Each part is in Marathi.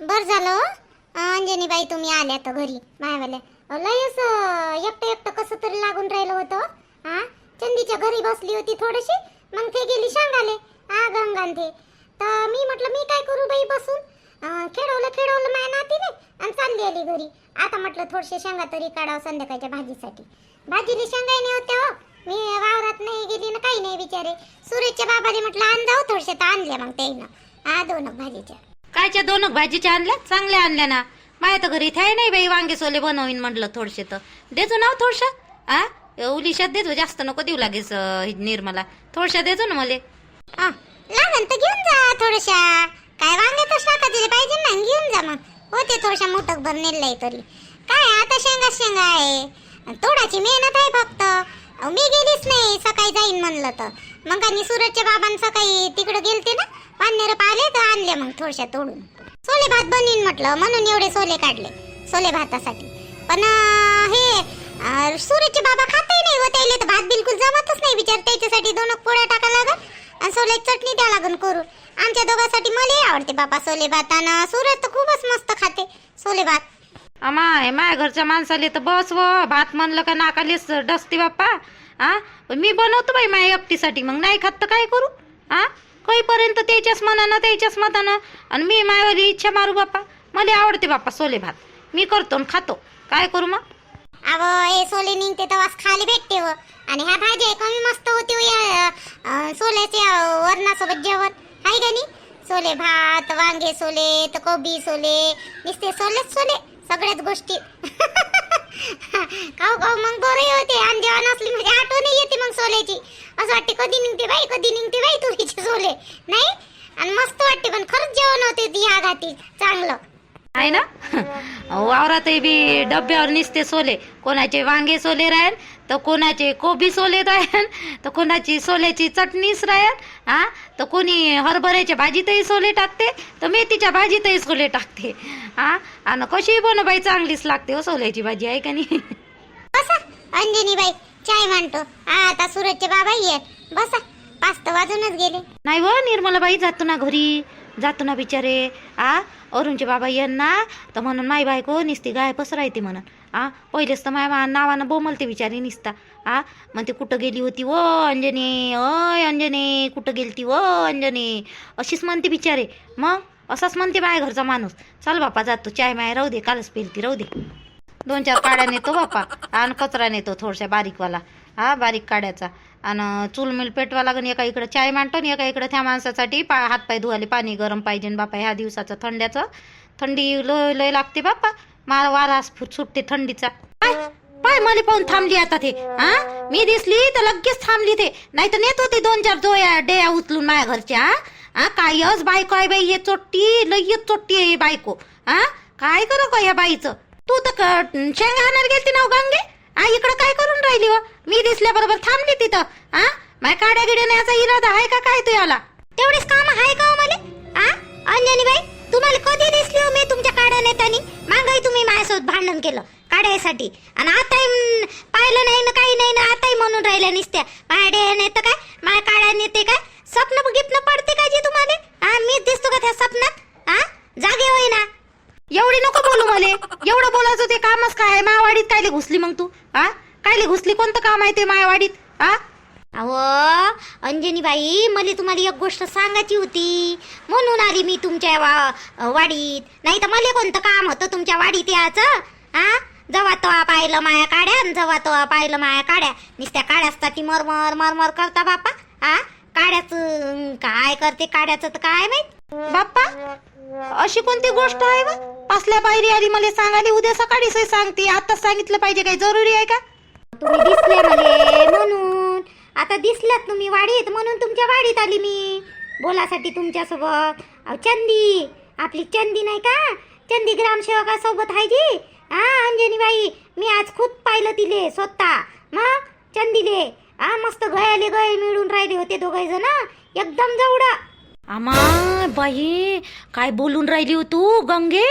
बर झालं अंजनी बाई तुम्ही आल्या तर घरी. मायावाल्या लय असं एकटं एकटं कसं तरी लागून राहिलं होतं हा? चंदीच्या घरी बसली होती थोडीशी मग ते गेली सांगाले हा गंगान ते तर मी म्हटलं मी काय करू बाई बसून? खेळवलं खेळवलं माया नातीने आणि चालली आली घरी. आता म्हटलं थोडसे शेंगा तरी काढावं संध्याकाळच्या भाजीसाठी. भाजीला शेंगाही नाही होत्या हो. मी वावरात नाही गेली ना काही नाही बिचारे. सुरेशच्या बाबाने म्हटलं आण जाऊ थोडसे तर आणल्या मग त्याईनं. हा दोन भाजीच्या. कायच्या दोन भाजीच्या आणल्या चांगल्या आणल्या ना. माझ्या तर घरी इथे आहे नाही बाई वांगे सोले बनवीन म्हटलं थोडसे तर. देजो ना हो थोडशा आ? उलिशात देजो जास्त नको देऊ लागेस निर्मला. थोडशा देजो ना मले. हा, लागन तर घेऊन जा थोड्याशा काय वांगे तर शाखा दिले पाहिजे ना घेऊन जा मग. होते थोडशा मोठक भर नेलंय तरी. काय आता शेंगा शेंगा आहे. तोडाची मेहनत आहे फक्त. मी गेलीच नाही सकाळी जाईन म्हणलं तर. मग आणि सूरजच्या बाबां सकाळी तिकडं गेलते ना? पानेर पाहिले तर आणले मग थोडशा तोडून. सोले भात बनीन म्हटलं म्हणून एवढे सोले काढले सोले भातासाठी. पण हे अं, सूरजचे बाबा खातही नाही व त्याला तर भात बिलकुल जमतच नाही विचार त्याच्यासाठी दोन पोळ्या टाका लागत आणि सोल्याची चटणी द्या लागून करून. आमच्या दोघांसाठी मला आवडते बाबा सोले भात आणि सूरज तर खूपच मस्त खाते सोले भात. माय माया घरच्या माणसाले तर बस व भात म्हणलं का नाकालेच डसते बाप्पा आ मी बनवतो बाई माझ्या एकटीसाठी मग नाही खात तर काय करू आ होईपर्यंत त्याच्याच मनानं त्याच्याच मतानं. आणि मी मायावाली इच्छा मारू बाप्पा. मला आवडते बाप्पा सोले भात. मी करतो आणि खातो. काय करू मग? अव हे सोले निघते तेव्हाच खाली भेटते व. आणि ह्या भाज्या कमी मस्त होते व या अं, सोल्याच्या वरणासोबत जेवण. आहे का नाही? सोले भात वांगे सोले तर कोबी सोले नुसते सोलेच सोले. सगळ्याच गोष्टी. खाऊ खाऊ मग बरं होते. आणि जेवण असली म्हणजे आठवण येते मग सोल्याची असं वाटते कधी निघते बाई कधी निघते बाई तुरीचे सोले. नाही? आणि मस्त वाटते पण खरंच जेवण होते ती ह्या घाती चांगलं. आहे ना? वावरातही बी डब्यावर निसते सोले. कोणाचे वांगे सोले राहील तर कोणाचे कोबी सोले राहील तर कोणाची सोल्याची चटणीच राहील हा? तर कोणी हरभऱ्याच्या भाजीतही सोले टाकते तर मेथीच्या भाजीतही सोले टाकते हा? आणि कशी बनवाई चांगलीच लागते हो सोल्याची भाजी आहे का नाही? बसा अंजनी बाई चाय मांडतो. आता सूरजचे बाबा येत बसा पाच तर वाजूनच गेले. नाही व निर्मलाबाई जातो ना घरी. जातो ना बिचारे. आ अरुणचे बाबा येन ना तर म्हणून माई बायको निसती गाय पसरायते म्हणून. आ पहिलेच तर माझ्या नावानं बोमलते विचारी निसता. आ मग ते कुठं गेली होती व अंजने? अय अंजने कुठं गेलती व अंजने? अशीच म्हणते बिचारे. मग? असाच म्हणते माझ्या घरचा माणूस. चल बापा जातो. चाय माय राहू दे कालच पेलती राहू दे. दोन चार काड्या नेतो बापा. आणि कचरा नेतो थोडशा बारीकवाला. हा बारीक काड्याचा. आणि चूल मिल पेटवा लागेल एका इकडं चाय मांडतो आणि एका इकडं त्या माणसासाठी पा हातपाय धुवाले पाणी गरम पाहिजे बापा ह्या दिवसाचं थंड्याचं. थंडी लय लय लागते बापा. मला वारा फुट सुटते थंडीचा. पाय पाय मला पाहून थांबली आता ते हा? मी दिसली तर लगेच थांबली ते. नाही तर नेत होते दोन चार जोया डेया उचलून माझ्या घरच्या हा? कायच बायको आहे बाई हे चोट्टी लयच चोट्टी आहे बायको हा? काय करू का या बाईचं? तू तर क- शेंगा हाणार गेलती ना गंगे हा इकडं काय करून राहिली व मी दिसल्याबरोबर थांबली तिथं हा? माय काड्या गिड्याचा इरादा आहे का काय तू याला? तेवढेच काम आहे का हो मला? आ अंजली बाई तुम्हाला कधी दिसली हो मी तुमच्या काड्या नेत्यानी. मागाई तुम्ही माझ्यासोबत भांडण केलं काढायसाठी. आणि आता पाहिलं नाही ना काही नाही ना आताही म्हणून राहिल्या निसत्या. पाड्या नेतं काय? माया काड्या नेते काय? स्वप्न गिप्न पडते काय जी तुम्हाला? हा मीच दिसतो का त्या स्वप्नात? हा जागे होईना. एवढी नको बोलू मले. एवढं बोलायचं ते कामच काय? मायावाडीत कायले घुसली मग तू? हा कायले घुसली? कोणतं काम आहे ते मायावाडीत? हा अहो अंजनीबाई मला तुम्हाला एक गोष्ट सांगायची होती. म्हणून आली मी तुमच्या वा वाडीत. नाही तर मला कोणतं काम होतं तुमच्या वाडीत याचं हा जवा तवा पाहिलं माया काड्या आणि जवा तो पाहिलं माया काड्या. नुसत्या काड्यासाठी मरमर मरमर करता बापा हा काड्याच काय करते काड्याचं तर काय माहीत? बाप्पा अशी कोणती गोष्ट आहे वा? पासल्या पायरी आली मला सांगाली उद्या सकाळी सोय सांगते. आताच सांगितलं पाहिजे काही जरुरी आहे का? तुम्ही दिसले मले म्हणून. आता दिसल्यात तुम्ही वाडीत म्हणून तुमच्या वाडीत आली मी. बोलासाठी तुमच्यासोबत. अहो चंदी. आपली चंदी नाही का? चंदी ग्रामसेवकासोबत आहे जी. हा अंजनीबाई मी आज खूप पाहिलं तिले स्वतः. मग चंदीले. हा मस्त गयाले गय मिळून राहिले होते दोघे जण एकदम जवळ. आमा बाई काय बोलून राहिली हो तू गंगे?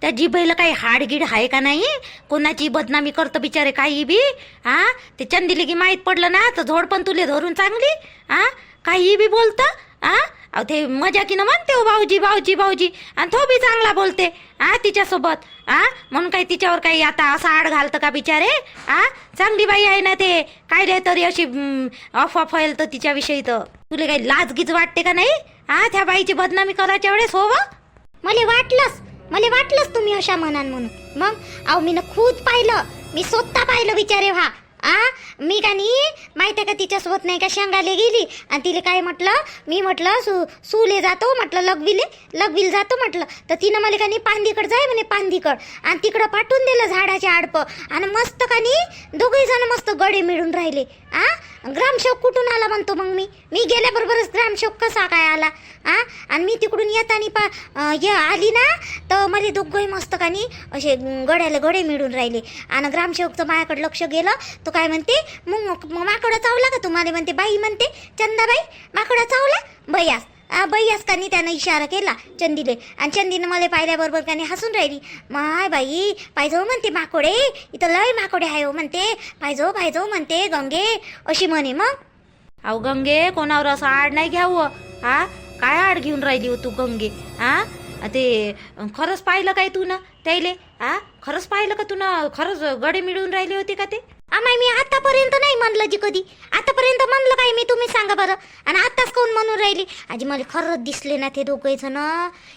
त्या जिभेला काही हाडगीड आहे का नाही? कोणाची बदनामी करतं बिचारे काही बी? हा ते चंदीले की माहीत पडलं ना तर झोड पण तुले धरून चांगली? हा काही बी बोलतं? आ? अहो ते न म्हणते हो भाऊजी भाऊजी भाऊजी. आणि तो बी चांगला बोलते आ तिच्यासोबत? आ? म्हणून काही तिच्यावर काही आता असा आड घालतं का बिचारे? आ? चांगली बाई आहे ना ते. काय रे तरी अशी अफवा फैल तर तिच्याविषयी तर. तुला काही लाजगीच वाटते का नाही? आ त्या बाईची बदनामी करायच्या वेळेस हो, हो. मला वाटलंच मला वाटलंच तुम्ही अशा म्हणान म्हणून. मग अहो मी खुद पाहिलं मी स्वतः पाहिलं विचारे व्हा आ मी का नाही माहिती आहे का तिच्यासोबत नाही का शेंगाले गेली आणि तिला काय म्हटलं मी म्हटलं सु सुले जातो म्हटलं लगविले लगविल जातो म्हटलं तर तिनं मला का नाही पांदीकड जाय म्हणे पांदीकड आणि तिकडं पाठवून दिलं झाडाच्या आडपं आणि मस्त का नाही दोघे जण मस्त गडे मिळून राहिले. आ? ग्रामसेवक कुठून आला म्हणतो मग मी? मी गेल्याबरोबरच ग्रामसेवक कसा काय आला? आ? आणि मी तिकडून येताना पा ये आली ना तर मला दोघंही मस्त कानी असे गड्याला गडे मिळून राहिले. आणि ग्रामसेवकचं माझ्याकडे लक्ष गेलं तो काय म्हणते मग मग माकडं चावला का तुम्हाला म्हणते बाई म्हणते चंदाबाई माकडं चावला? बयास. बाई बयास कानी त्यानं इशारा केला चंदीले. आणि चंदीनं मला पाहिल्याबरोबर त्याने हसून राहिली. माय बाई पाहिजो म्हणते माकोडे इथं लय माकोडे आहे हो म्हणते. पाहिजो पाहिजो म्हणते गंगे. अशी म्हणे मग. अहो गंगे कोणावर असं आड नाही घ्यावं. हा काय आड घेऊन राहिली हो तू गंगे? हा ते खरंच पाहिलं काय तू ना त्याले हा खरंच पाहिलं का तू ना? खरंच गडे मिळून राहिले होते का ते? आम्ही मी आतापर्यंत नाही म्हणलं जी कधी. आतापर्यंत म्हणलं काय मी तुम्ही सांगा बरं. आणि आताच कोण म्हणून राहिली? आजी मला खरंच दिसले ना ते दोघे जण.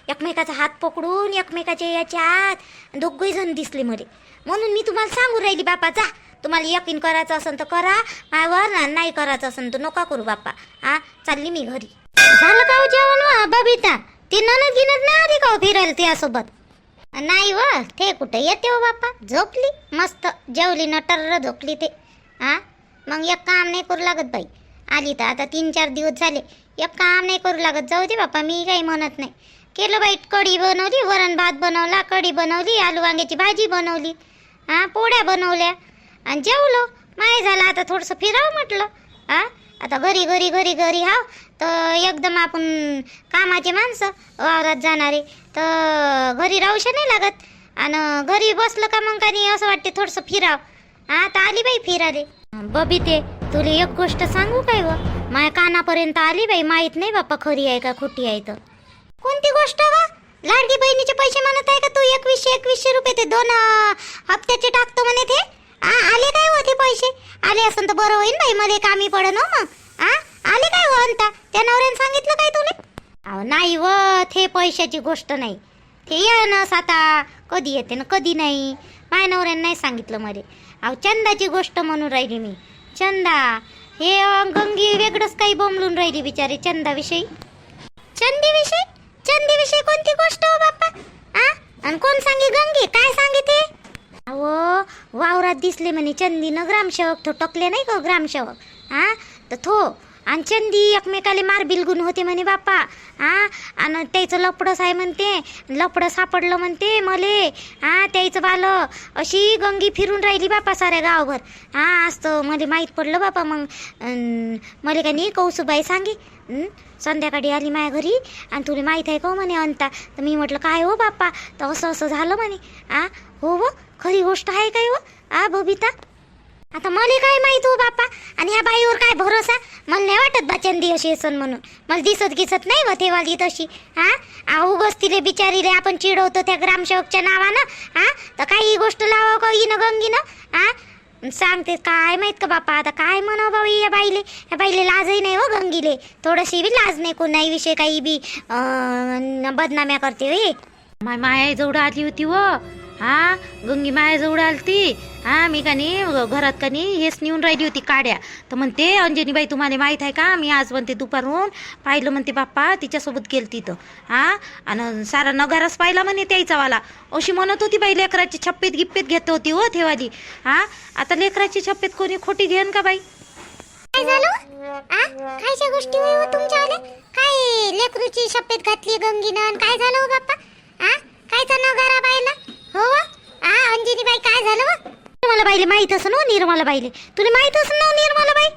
एकमेकाचा हात पकडून एकमेकाच्या हात दोघे जण दिसले मले. म्हणून मी तुम्हाला सांगू राहिली बापा जा. तुम्हाला यकीन करायचं असेल तर करा. मायावर नाही करायचं असेल तर नका करू बापा. हा चालली मी घरी. झालं का हो जेवण वा बबिता? ते ननद गिनत नाही आधी का हो फिरायला त्यासोबत? नाही व ते कुठे येते हो बाप्पा? झोपली? मस्त जेवली न टर्र झोपली ते. हा मग एक काम नाही करू लागत बाई. आली तर आता तीन चार दिवस झाले. एक काम नाही करू लागत. जाऊ दे बाप्पा मी काही म्हणत नाही. केलं बाई कढी बनवली वरण भात बनवला कढी बनवली आलू वांग्याची भाजी बनवली. हा पोळ्या बनवल्या. आणि जेवलो. माय झालं आता थोडंसं फिरावं म्हटलं. हा आता घरी घरी घरी घरी हाव तर एकदम आपण कामाचे माणसं वावरात जाणारे. तर घरी राहूशे नाही लागत. आणि घरी बसलं का मग काही असं वाटते थोडंसं फिराव. हा तर आली बाई फिराले. बबिते तुला एक गोष्ट सांगू काय व माझ्या कानापर्यंत आली बाई माहीत नाही बाप्पा खरी आहे का खोटी आहे तर. कोणती गोष्ट वा लाडकी बहिणीचे पैसे म्हणत आहे का तू? एकवीसशे एकवीसशे रुपये ते दोन हप्त्याचे टाकतो म्हणे ते? आले काय हो ते पैसे? आले असं तर बरं होईल बाई मला कामी पडन हो. मग आ आले काय हो अंता? त्या नवऱ्याने सांगितलं काय तुले? अहो नाही व ते पैशाची गोष्ट नाही. ते येणंच आता कधी येते ना कधी नाही. माय नवऱ्याने नाही सांगितलं मरे अहो चंदाची गोष्ट म्हणून राहिली मी. चंदा हे गंगी वेगळंच काही बोंबलून राहिली बिचारी चंदाविषयी. चंदीविषयी? चंदीविषयी कोणती गोष्ट हो बाप्पा? आ? आणि कोण सांगे गंगी? काय सांगे ते? अहो वावरात दिसले म्हणे चंदीनं ग्रामसेवक. थो टकले नाही का ग्रामसेवक. हा तर थो आणि चंदी एकमेकाले मार बिलगुन होते म्हणे बाप्पा हा आणि त्याचं लपडस आहे म्हणते लपडं सापडलं म्हणते मले. हा त्याचं बाल अशी गंगी फिरून राहिली बापा साऱ्या गावभर. हा असतं मला माहीत पडलं बापा मग. मले मला का नाही कौसुबाई सांगे. संध्याकाळी आली माझ्या घरी आणि तुला माहीत आहे का हो म्हणे अंता? तर मी म्हटलं काय हो बाप्पा तर असं असं झालं म्हणे. आ? हो व खरी गोष्ट आहे काय हो आ बबिता? आता मला काय माहीत हो बाप्पा आणि ह्या बाईवर काय भरोसा? मला नाही वाटत बा चंदी अशी असन म्हणून. मला दिसत गिसत नाही व तेवाली तशी. हा आ उगच तिले बिचारीले आपण चिडवतो त्या ग्रामसेवकच्या नावानं. हा तर काही गोष्ट लावावं का इन गंगीनं? हा सांगते काय माहीत का बापा? आता काय म्हणावं भाऊ या बाईले? या बाईले लाजही नाही हो गंगीले. थोडीशी बी लाज नाही. कोणाही विषय काही बी बदनाम्या करते माय माया जेवढं आली होती व. हा गंगी माया जवळ आलती. हा मी का नाही घरात का नाही हेच नेऊन राहिली होती काड्या. तर म्हणते अंजनीबाई तुम्हाला माहीत आहे का मी आज म्हणते दुपारून पाहिलं म्हणते बाप्पा तिच्यासोबत गेल तिथं हा आणि सारा नगारच पाहिला म्हणे त्याईचावाला. अशी म्हणत होती बाई लेकराची छप्पीत गिप्पीत घेत होती हो ठेवाली. हा आता लेकराची छप्पेत कोणी खोटी घेन का बाई? काय झालं? आ कायच्या गोष्टी होय हो तुमच्यावाले काय लेकरूची शपथ घातली गंगीनं काय झालं हो बाप्पा? आ कायचा नगारा पाहिला हो आ अंजनी बाई काय झालं व? निर्मला बाईले माहीत असं ना निर्मला बाईले तुला माहीत असं ना निर्मला बाई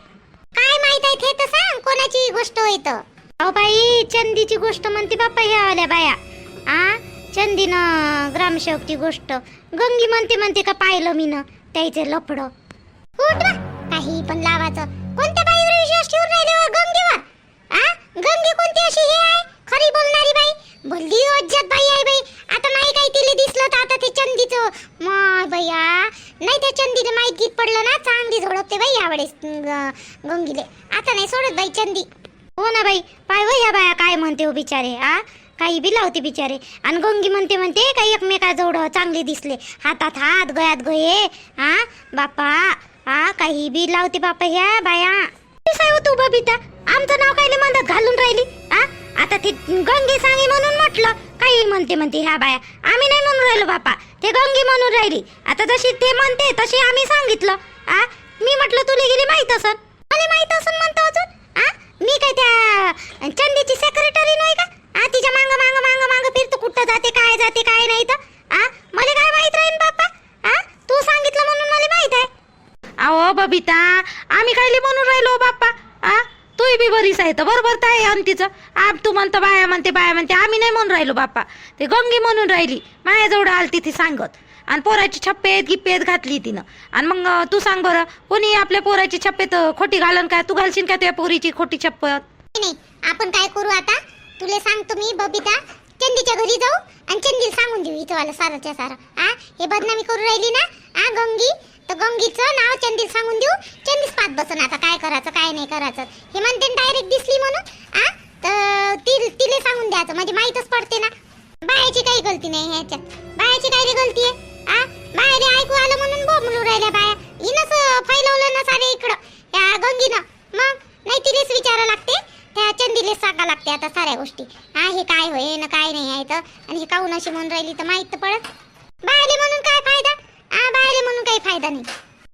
काय माहीत आहे ते तर सांग कोणाची गोष्ट होय तर? अहो बाई चंदीची गोष्ट म्हणते बाप्पा ह्या आल्या बाया. आ चंदीनं ग्रामसेवकची गोष्ट. गंगी म्हणते म्हणते का पाहिलं मी ना त्याचे लफडं. उठ वा. काही पण लावायचं. कोणत्या बाईवर विश्वास ठेवून राहिले व गंगेवर? आ गंगे कोणती अशी हे आहे? खरी बोलणारी बाई. बोलली अज्जत बाई आहे बाई आता नाही काही तिला दिसलं तर आता ते चंदीचं. मग भैया. नाही त्या चंदीला माहीत गीत पडलं ना चांगली झोडपते बाई यावेळेस गंगीले. आता नाही सोडत बाई चंदी. हो ना बाई पाय हो या बाया काय म्हणते हो बिचारे आ? काही बी लावते बिचारे. आणि गंगी म्हणते म्हणते काही एकमेकाजवळ चांगले दिसले. हातात हात गयात गये हा बापा हा काही बी लावते बापा ह्या बाया. काय हो तू बबिता? आमचं नाव कायले म्हणतात घालून राहिली आ? आता ते गंगे सांगे म्हणून म्हटलं काही म्हणते म्हणते ह्या बाया आम्ही नाही म्हणून राहिलो बापा ते गंगे म्हणून राहिली. आता जशी ते म्हणते तशी आम्ही सांगितलं. आ? मी म्हटलं तुला गेली माहीत असन? मला माहीत असन म्हणतो अजून. आ? मी काय त्या चंदीची सेक्रेटरी नाही का? आ तिच्या मांग मांग मांग मांग फिरतो कुठं जाते काय जाते काय नाही तर. आ? मला काय माहीत राहीन बापा? आ? तू सांगितलं म्हणून मला माहीत आहे. अहो बबिता आम्ही कायले म्हणून राहिलो हो बाप्पा आ तू बरीच आहे तर बरोबर तर आहे अंतीचं आप तू म्हणतो बाया म्हणते बाया म्हणते आम्ही नाही म्हणून राहिलो बाप्पा. ते गंगी म्हणून राहिली. माझ्याजवळ आली तिथे सांगत. आणि पोराची छप्पेत गिप्पेत घातली तिनं. आणि मग तू सांग बरं कोणी आपल्या पोराची छप्पेत खोटी घालन काय तू घालशील का तुझ्या पोरीची खोटी छप्पत? नाही. आपण काय करू आता? तुला सांगतो मी बबिता चंदीच्या घरी जाऊ आणि चंदीला सांगून देऊ इथं वाला साराच्या सारा. आ हे बदनामी करू राहिली ना? आ गंगी? तर गंगीचं नाव चंदील सांगून देऊ. चंदीच पाच बसन आता काय करायचं काय नाही करायचं. हे म्हणते डायरेक्ट दिसली म्हणून आ? तर ती सांगून द्यायचं. म्हणजे माहीतच पडते ना. बायाची काही गलती नाही ह्याच्यात. बायाची काही गलती आहे? आ? बाहेर ऐकू आलं म्हणून बोमलू राहिल्या बाया. हिनंच फैलवलं ना सारे इकडं. या गंगीनं. मग? नाही तिलेच विचारा लागते. त्या चंदीलेच सांगा लागते आता साऱ्या गोष्टी. हा हे काय होय ना काय नाही आहे तर. आणि हे काऊन अशी म्हणून राहिली तर माहीत तर पडत. बायले म्हणून काय फायदा? आ म्हणून काही फायदा नाही.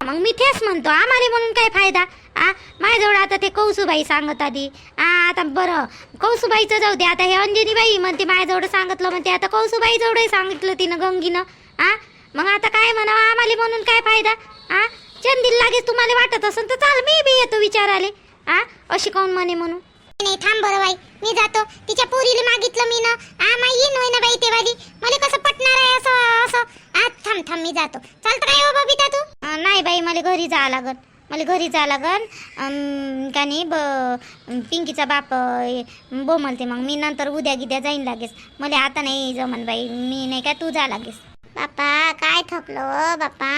मग मी तेच म्हणतो आम्हाला म्हणून काय फायदा. आ माझ्याजवळ आता ते कौसुबाई सांगत आधी आ आता बरं कौसुबाईचं जाऊ दे आता हे अंजनीबाई म्हणते माझ्याजवळ सांगितलं म्हणते आता कौसुबाई जवळही सांगितलं तिनं गंगीनं. आ मग आता काय म्हणावं आम्हाला म्हणून काय फायदा? आ चंदील लागेच तुम्हाला वाटत असेल तर चाल मी बी येतो विचाराले. आ अशी काऊन म्हणे म्हणून? नाही थांब बरं बाई. मी जातो. तिच्या पोरीला मागितलं मी ना. आ माई येईन होय ना बाई तेवाली मला कसं पटणार आहे असं असं? आ थांब थांब मी जातो. चालतं काय हो बबिता तू नाही बाई मला घरी जावं लागल. मला घरी जावं लागल. का नाही ब पिंकीचा बाप बोमलते मग. मी नंतर उद्या गिद्या जाईन लागेस मला आता नाही जमन बाई. मी नाही का तू जा लागेस बाप्पा काय थकलो बाप्पा?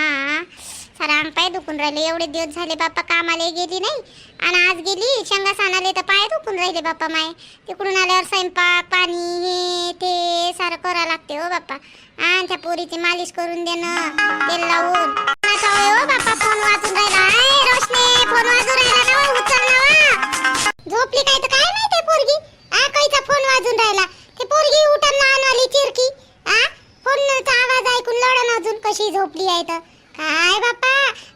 सारा अंग पाय दुखून राहिले. एवढे दिवस झाले बाप्पा कामाला गेली नाही. आणि आज गेली शेंगा सानाले तर पाय दुखून राहिले बाप्पा माय. तिकडून आल्यावर स्वयंपाक पाणी हे ते सारं करावं लागते हो बाप्पा. आणि त्या पोरीची मालिश करून देणं तेल लावून. हो बाप्पा फोन वाजून राहिला. रोशने फोन वाजून राहिला ना उचल ना झोपली काय तर काय माहिती पोरगी? आ कायचा फोन वाजून राहिला. ते पोरगी उठून ना आणवाली चिरकी. आ फोनचा आवाज ऐकून लढन अजून कशी झोपली आहे तर. काय बापा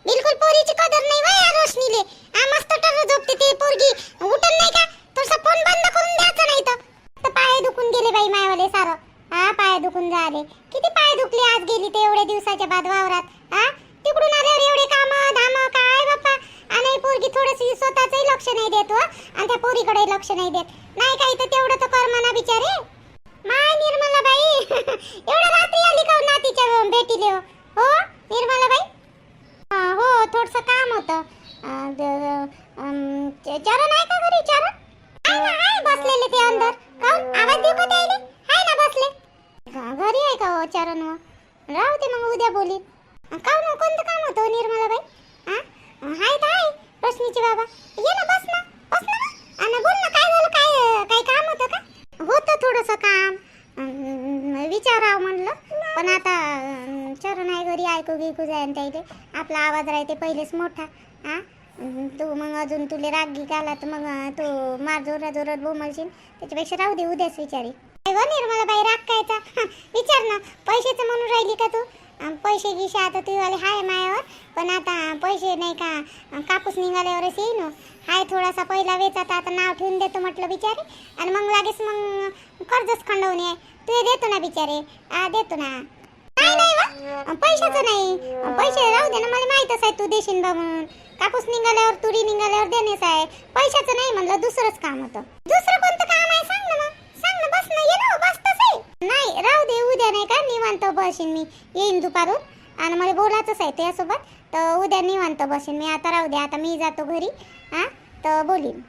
बिलकुल पोरीची कदर नाही वय या रोशनीले. आ मस्त टर झोपते ती पोरगी. उठन नाही का? तुझा फोन बंद करून द्यायचा नाही तर. तर पाय दुखून गेले बाई मायवाले सारं. हा पाय दुखून झाले. किती पाय दुखले आज गेली ते एवढ्या दिवसाच्या बाद वावरात. हा तिकडून आल्यावर एवढे काम धाम काय बापा आणि पोरगी थोडीशी स्वतःचंही लक्ष नाही देत हो. आणि त्या पोरीकडे लक्ष नाही देत. नाही काही तर तेवढं तर कर म्हणा बिचारे. माय निर्मला बाई. एवढ्या रात्री आली का हो नातीच्या भेटीले हो? हो? निर्मलाबाई निर्मला हो थोडस काम होतं. चरण आहे का घरी? चरण? आहे ना आहे बसलेले ते अंदर. काऊन? आवाज देऊ का त्याले आहे ना बसले. घरी आहे का हो चरण हो राहू दे मग उद्या बोली. काऊन हो? कोणतं काम होतं निर्मलाबाई निर्मला बाई? हाय तर आहे रोशनीचे बाबा. ये ना बस ना बस ना. आणि बोल ना काय झालं? काय काय काम होतं का? होतं थोडंसं काम. विचारावं म्हणलं. पण आता चरण आहे घरी ऐकू गिकू जाईन त्याइले. आपला आवाज राहते पहिलेच मोठा. हा तू मग अजून तुले राग गिक आला तर मग तू मार जोरात जोरात बोमलशील त्याच्यापेक्षा राहू दे उद्याच विचारी. काय निर्मला बाई राग कायचा? विचार ना. पैशाचं म्हणून राहिली का तू? पैसे गिशे आता तुझीवाले हाय मायावर. पण आता पैसे नाही का कापूस निघाल्यावरच येईन. हो. हाय थोडासा पहिला वेचाता आता नाव ठेवून देतो म्हटलं बिचारे. आणि मग लागेच मग कर्जच खंडवणे आहे. तू देतो ना बिचारे. आ देतो ना. नाही वा पैशाचं नाही. पैसे राहू दे ना मला माहीतच आहे तू देशील बा म्हणून. कापूस निघाल्यावर तुरी निघाल्यावर देणेच आहे. पैशाचं नाही म्हणलं दुसरंच काम होतं. दुसरं कोणतं काम आहे? सांग ना मग. सांग ना बस ना ये ना बस आहे नाही राहू दे उद्या नाही का निवांत बसेन मी. येईन दुपारून. आणि मला बोलायचंच आहे त्यासोबत. तर उद्या निवांत बसेन मी. आता राहू दे आता मी जातो घरी. हा? तर बोलीन.